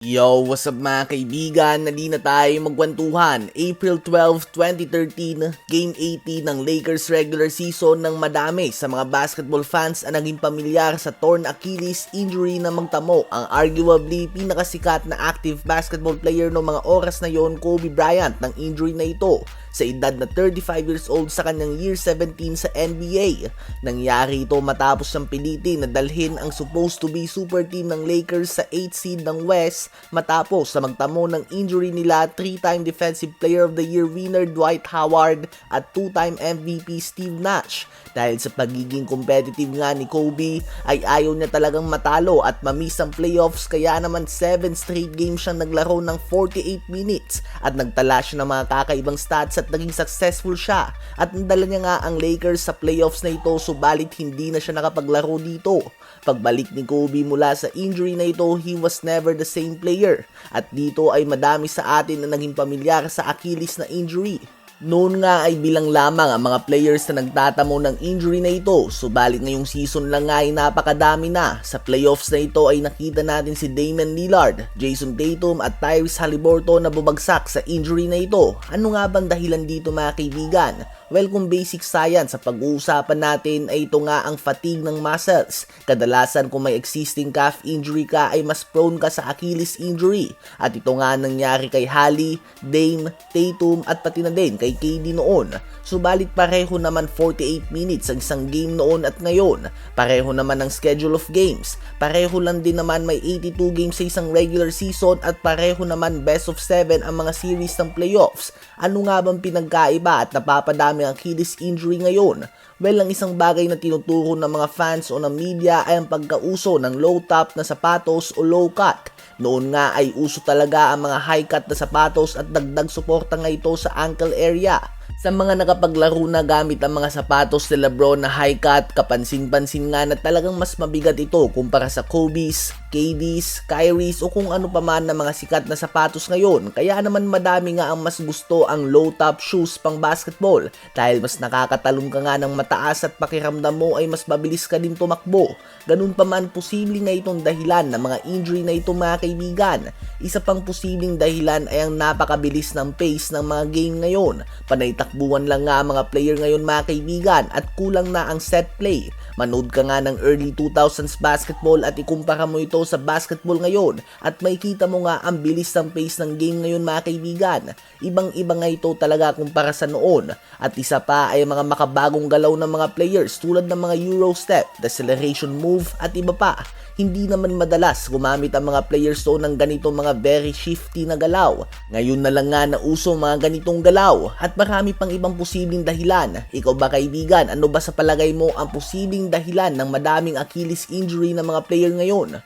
Yo, what's up mga kaibigan? Nali na tayo magkwentuhan. April 12, 2013, Game 18 ng Lakers regular season ng madami sa mga basketball fans ang naging pamilyar sa torn Achilles injury na magtamo ang arguably pinakasikat na active basketball player ng mga oras na yon Kobe Bryant ng injury na ito sa edad na 35 years old sa kanyang year 17 sa NBA. Nangyari ito matapos siyang pilitin na dalhin ang supposed to be super team ng Lakers sa 8 seed ng West matapos sa magtamo ng injury nila 3-time Defensive Player of the Year winner Dwight Howard at 2-time MVP Steve Nash. Dahil sa pagiging competitive nga ni Kobe ay ayaw niya talagang matalo at mamiss ang playoffs kaya naman 7 straight games siyang naglaro ng 48 minutes at nagtala siya ng mga kakaibang stats at naging successful siya at nadala niya nga ang Lakers sa playoffs na ito subalit hindi na siya nakapaglaro dito. Pagbalik ni Kobe mula sa injury na ito, he was never the same player at dito ay madami sa atin na naging pamilyar sa Achilles na injury. Noon nga ay bilang lamang ang mga players na nagtatamo ng injury na ito, subalit ngayong season lang nga ay napakadami na. Sa playoffs na ito ay nakita natin si Damian Lillard, Jason Tatum at Tyrese Haliburton na bubagsak sa injury na ito. Ano nga bang dahilan dito mga kaibigan? Well, kung basic science sa pag-uusapan natin ay ito nga ang fatigue ng muscles. Kadalasan kung may existing calf injury ka ay mas prone ka sa Achilles injury. At ito nga nangyari kay Hali, Dame, Tatum at pati na din kay KD noon. Subalit pareho naman 48 minutes ang isang game noon at ngayon. Pareho naman ang schedule of games. Pareho lang din naman may 82 games sa isang regular season at pareho naman best of 7 ang mga series ng playoffs. Ano nga bang pinagkaiba at napapadami ang Achilles injury ngayon? Well, ang isang bagay na tinuturo ng mga fans o ng media ay ang pagkauso ng low top na sapatos o low cut. Noon nga ay uso talaga ang mga high cut na sapatos at dagdag suporta nga ito sa ankle area. Sa mga nakapaglaro na gamit ang mga sapatos ni Lebron na high cut, kapansin-pansin nga na talagang mas mabigat ito kumpara sa Kobe's, KD's, Kyrie's o kung ano pa man na mga sikat na sapatos ngayon. Kaya naman madami nga ang mas gusto ang low top shoes pang basketball dahil mas nakakatalong ka nga ng mataas at pakiramdam mo ay mas mabilis ka din tumakbo. Ganun pa man posible nga itong dahilan ng mga injury na ito mga kaibigan. Isa pang posibleng dahilan ay ang napakabilis ng pace ng mga game ngayon. Panay takbuhan lang nga ang mga player ngayon mga kaibigan at kulang na ang set play. Manood ka nga ng early 2000s basketball at ikumpara mo ito sa basketball ngayon at makikita mo nga ang bilis ng pace ng game ngayon mga kaibigan. Ibang-iba nga ito talaga kumpara sa noon. At isa pa ay mga makabagong galaw ng mga players tulad ng mga Euro step, deceleration move at iba pa. Hindi naman madalas gumamit ang mga players to ng ganitong mga very shifty na galaw. Ngayon na lang nga na uso mga ganitong galaw at marami pang ibang posibleng dahilan. Ikaw ba kaibigan, ano ba sa palagay mo ang posibleng dahilan ng madaming Achilles injury ng mga player ngayon?